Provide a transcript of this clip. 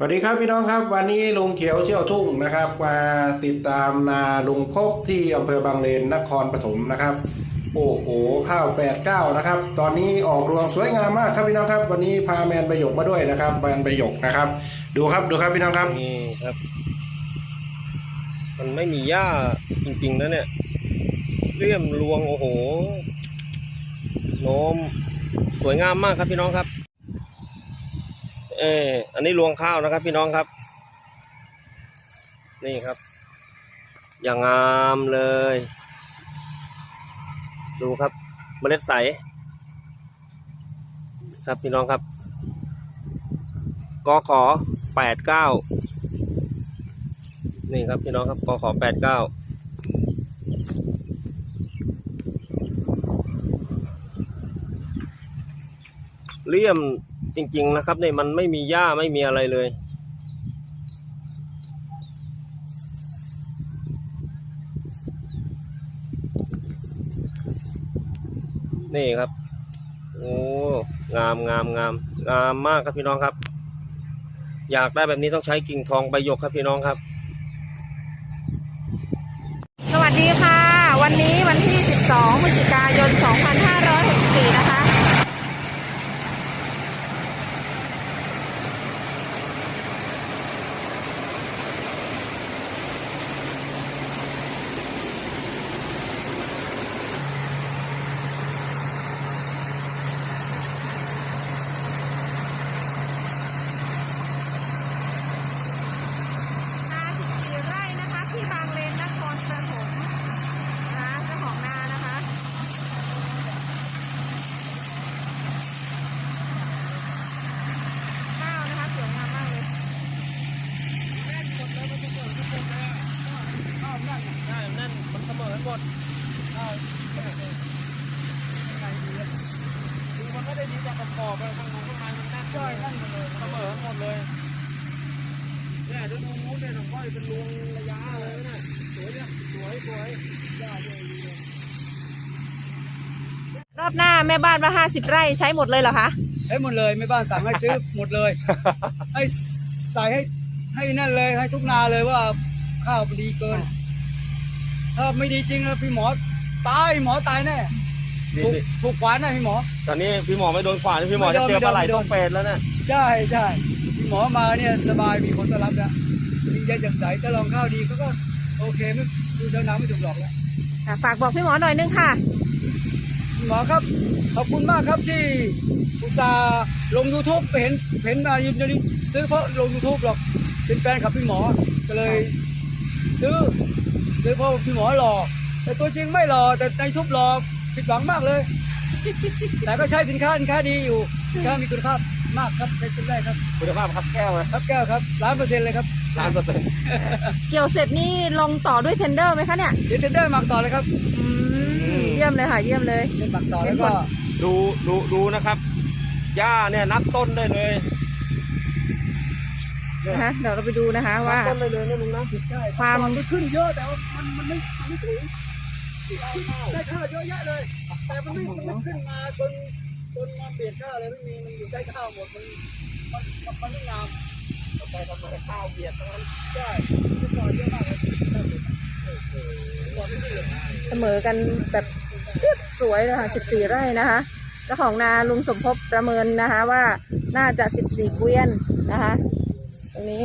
สวัสดีครับพี่น้องครับวันนี้ลุงเขียวเที่ยวทุ่งนะครับมาติดตามนาลุงคบที่อำเภอบางเลนนครปฐมนะครับ โอ้โหข้าวแปดเก้านะครับ ตอนนี้ออกรวงสวยงามมากครับพี่น้องครับ วันนี้พาแมนประยกมาด้วยนะครับแมนประยกนะครับ ดูครับดูครับพี่น้องครับนี่ครับ มันไม่มีหญ้าจริงๆนะเนี่ยเลี่ยมรวงโอ้โหโน้มสวยงามมากครับพี่น้องครับ เอออันนี้รวงข้าวนะครับ พี่น้องครับ นี่ครับ อย่างงามเลย ดูครับเมล็ดใส ครับพี่น้องครับกขอแปดเก้านี่ครับพี่น้องครับกขอแปดเก้าเลี่ยม จริง ๆ นะครับเนี่ยมันไม่มีหญ้าไม่มีอะไรเลย นี่ครับ โอ้งามงามงามงามมากครับพี่น้องครับ อยากได้แบบนี้ต้องใช้กิ่งทองใบหยกครับพี่น้องครับ สวัสดีค่ะ วันนี้วันที่ 12พฤศจิกายน 2564 นะคะ นา14ไร่นะคะ ที่บางเลนนครปฐมนะคะเจ้าของนานะคะ ข้าวนะคะสวยงามมากเลย ข้าวนั่น ใช่นั่นมันเสมอหมดข้าวดูมันไม่ได้ดีจากกระปอบเลยทางนู้นข้างในมันแน่นใช่นั่นเลยเสมอหมดเลยเนี่ยเดี๋ยวดูนู้นเนี่ยน้องก้อยเป็นรวงระยะเลยนะสวยเนี่ยสวยสวยยอดเลยดีเลยรอบหน้าแม่บ้านว่า50ไร่ใช้หมดเลยเหรอคะใช้หมดเลยไม่บ้านสั่งให้ซื้อหมดเลยให้ใส่ให้ให้นั่นเลยให้ทุกนาเลยว่าข้าวมันดีเกิน ถ้าไม่ดีจริงนะพี่หมอตายหมอตายแน่นี่ถูกนี่ถูกขวานนะพี่หมอ ตอนนี้พี่หมอไม่โดนขวานพี่หมอไม่จะโดนเจอปลาไหลไม่โดนต้องเป็ดแล้วนะใช่ใช่พี่หมอมาเนี่ยสบายมีคนต้อนรับแล้วยิ่งใจแจ่มใสถ้าลองข้าวดีเขาก็โอเคไม่ดูชาวนาไม่ถูกหลอกแล้ว ค่ะฝากบอกพี่หมอหน่อยนึงค่ะพี่หมอครับขอบคุณมากครับที่อุตส่าห์ลง YouTube ไปเห็นเห็นอายุนนี้ซื้อเพราะลง YouTube หรอกเป็นแฟนกับพี่หมอก็เลย ซื้อ ซื้อเพราะพี่หมอหล่อแต่ตัวจริงไม่หล่อแต่ในทุบหล่อผิดหวังมากเลย แต่ก็ใช้สินค้าสินค้าดีอยู่สินค้ามีคุณภาพมากครับใช้ชิ้นได้ครับคุณภาพครับแก้วเลยครับแก้วครับล้านเปอร์เซ็นต์เลยครับล้านเปอร์เซ็นต์เกี่ยวเสร็จนี่ลงต่อด้วยเทนเดอร์ไหมคะเนี่ยเดี๋ยวจะได้หมักต่อเลยครับอืมเยี่ยมเลยค่ะเยี่ยมเลยเป็นหมักต่อแล้วก็ดูดูดูนะครับหญ้าเนี่ยนับต้นได้เลยนะคะเดี๋ยวเราไปดูนะคะนับว่าต้นได้เลยนะลุงนะใช่ความก่อนมันขึ้นเยอะแต่ว่า มันมันไม่มันไม่ถึงได้ข้าวเยอะแยะเลย แต่มันไม่มันไม่ขึ้นมาจนจนมาเปลี่ยนข้าวเลยไม่มีมันอยู่ใต้ข้าวหมดมันมันมันไม่งามไปทำไมข้าวเบียดทั้งนั้นใช่ที่ก่อนเยอะมากเลยก่อนไม่ได้เลยเสมอกันแบบสวยเลยค่ะ14 ไร่นะคะเจ้าของนาลุงสมภพประเมินนะคะว่าน่าจะ 14 เกวียนนะคะ ตรงนี้